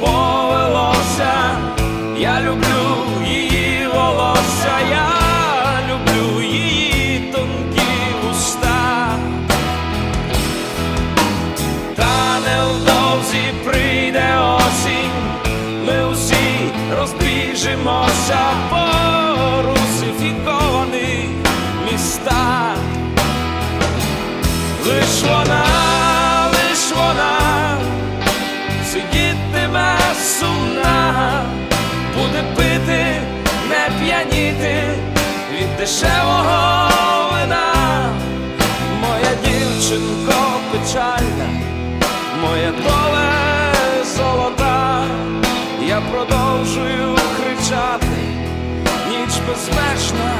повелося, я люблю її волосся, я люблю її тонкі уста. Та невдовзі прийде осінь, ми усі розбіжимося по русифікованих містах. Лиш дешевого вина. Моя дівчинко печальна, моя доле золота, я продовжую кричати, ніч безмежна,